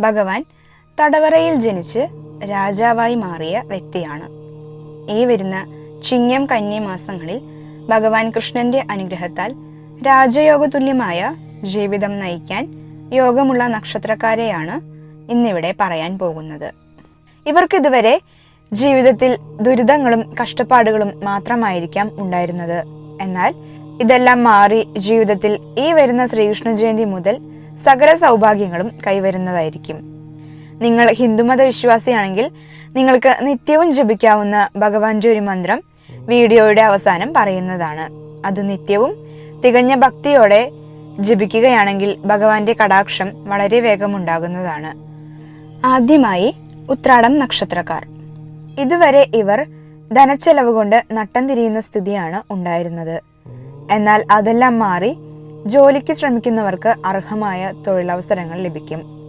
ഭഗവാൻ തടവറയിൽ ജനിച്ച് രാജാവായി മാറിയ വ്യക്തിയാണ്. ഈ വരുന്ന ചിങ്ങം കന്നി മാസങ്ങളിൽ ഭഗവാൻ കൃഷ്ണന്റെ അനുഗ്രഹത്താൽ രാജയോഗതുല്യമായ ജീവിതം നയിക്കാൻ യോഗമുള്ള നക്ഷത്രക്കാരെയാണ് ഇന്നിവിടെ പറയാൻ പോകുന്നത്. ഇവർക്കിതുവരെ ജീവിതത്തിൽ ദുരിതങ്ങളും കഷ്ടപ്പാടുകളും മാത്രമായിരിക്കാം ഉണ്ടായിരുന്നത്. എന്നാൽ ഇതെല്ലാം മാറി ജീവിതത്തിൽ ഈ വരുന്ന ശ്രീകൃഷ്ണ ജയന്തി മുതൽ സകല സൗഭാഗ്യങ്ങളും കൈവരുന്നതായിരിക്കും. നിങ്ങൾ ഹിന്ദുമത വിശ്വാസിയാണെങ്കിൽ നിങ്ങൾക്ക് നിത്യവും ജപിക്കാവുന്ന ഭഗവാൻ ഒരു മന്ത്രം വീഡിയോയുടെ അവസാനം പറയുന്നതാണ്. അത് നിത്യവും തികഞ്ഞ ഭക്തിയോടെ ജപിക്കുകയാണെങ്കിൽ ഭഗവാന്റെ കടാക്ഷം വളരെ വേഗമുണ്ടാകുന്നതാണ്. ആദ്യമായി ഉത്രാടം നക്ഷത്രക്കാർ. ഇതുവരെ ഇവർ ധനച്ചെലവ് കൊണ്ട് നട്ടം തിരിയുന്ന സ്ഥിതിയാണ് ഉണ്ടായിരുന്നത്. എന്നാൽ അതെല്ലാം മാറി ജോലിക്ക് ശ്രമിക്കുന്നവർക്ക് അർഹമായ തൊഴിലവസരങ്ങൾ ലഭിക്കും.